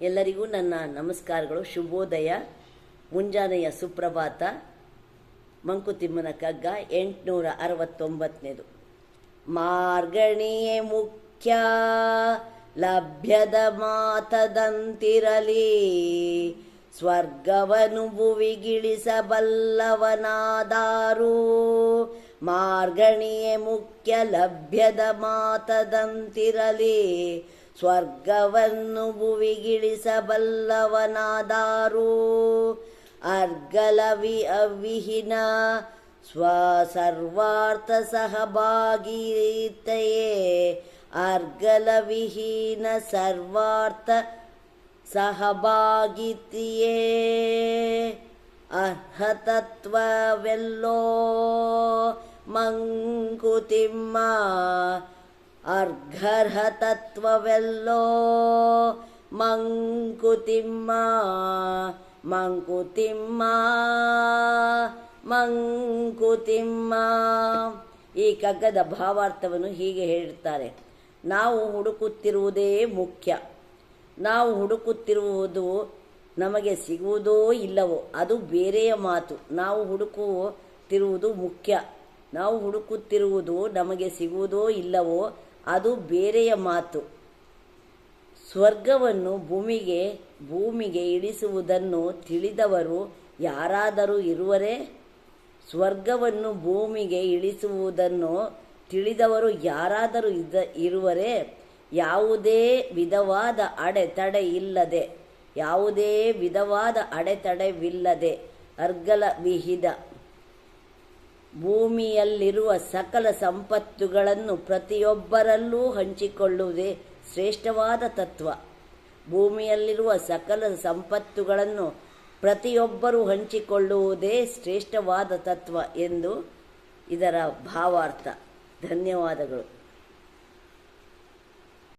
ಎಲ್ಲರಿಗೂ ನನ್ನ ನಮಸ್ಕಾರಗಳು. ಶುಭೋದಯ. ಮುಂಜಾನೆಯ ಸುಪ್ರಭಾತ. ಮಂಕುತಿಮ್ಮನ ಕಗ್ಗ ಎಂಟುನೂರ ಅರವತ್ತೊಂಬತ್ತನೇದು. ಮಾರ್ಗಣಿಯೇ ಮುಖ್ಯ. ಲಭ್ಯದ ಮಾತದಂತಿರಲಿ. ಸ್ವರ್ಗವನು ಭುವಿಗಿಳಿಸಬಲ್ಲವನಾದಾರು. ಮಾರ್ಗಣಿಯೇ ಮುಖ್ಯ ಲಭ್ಯದ ಮಾತದಂತಿರಲಿ. ಸ್ವರ್ಗವನ್ನು ಭುವಿಗಿಳಿಸಬಲ್ಲವನಾದಾರು. ಅರ್ಗಲವಿ ಅವಿಹಿನ ಸ್ವ ಸರ್ವಾರ್ಥ ಸಹಭಾಗಿತೆಯೇ. ಅರ್ಗಲವಿಹೀನ ಸರ್ವಾರ್ಥ ಸಹಭಾಗಿತಿಯೇ. ಅರ್ಹತತ್ವವೆಲ್ಲೋ ಮಂಕುತಿಮ್ಮ ಅರ್ಘರ್ಹ ತತ್ವವೆಲ್ಲೋ ಮಂಕುತಿಮ್ಮ ಮಂಕುತಿಮ್ಮ ಮಂಕುತಿಮ್ಮ. ಈ ಕಗ್ಗದ ಭಾವಾರ್ಥವನ್ನು ಹೀಗೆ ಹೇಳುತ್ತಾರೆ. ನಾವು ಹುಡುಕುತ್ತಿರುವುದೇ ಮುಖ್ಯ. ನಾವು ಹುಡುಕುತ್ತಿರುವುದು ನಮಗೆ ಸಿಗುವುದೋ ಇಲ್ಲವೋ ಅದು ಬೇರೆಯ ಮಾತು. ನಾವು ಹುಡುಕುತ್ತಿರುವುದು ಮುಖ್ಯ. ನಾವು ಹುಡುಕುತ್ತಿರುವುದು ನಮಗೆ ಸಿಗುವುದೋ ಇಲ್ಲವೋ ಅದು ಬೇರೆಯ ಮಾತು. ಸ್ವರ್ಗವನ್ನು ಭೂಮಿಗೆ ಭೂಮಿಗೆ ಇಳಿಸುವುದನ್ನು ತಿಳಿದವರು ಯಾರಾದರೂ ಇರುವರೇ? ಸ್ವರ್ಗವನ್ನು ಭೂಮಿಗೆ ಇಳಿಸುವುದನ್ನು ತಿಳಿದವರು ಯಾರಾದರೂ ಇದ್ದ ಇರುವರೇ? ಯಾವುದೇ ವಿಧವಾದ ಅಡೆತಡೆ ಇಲ್ಲದೆ, ಯಾವುದೇ ವಿಧವಾದ ಅಡೆತಡೆವಿಲ್ಲದೆ ಅರ್ಗಲ ವಿಹಿದ ಭೂಮಿಯಲ್ಲಿರುವ ಸಕಲ ಸಂಪತ್ತುಗಳನ್ನು ಪ್ರತಿಯೊಬ್ಬರಲ್ಲೂ ಹಂಚಿಕೊಳ್ಳುವುದೇ ಶ್ರೇಷ್ಠವಾದ ತತ್ವ. ಭೂಮಿಯಲ್ಲಿರುವ ಸಕಲ ಸಂಪತ್ತುಗಳನ್ನು ಪ್ರತಿಯೊಬ್ಬರೂ ಹಂಚಿಕೊಳ್ಳುವುದೇ ಶ್ರೇಷ್ಠವಾದ ತತ್ವ ಎಂದು ಇದರ ಭಾವಾರ್ಥ. ಧನ್ಯವಾದಗಳು.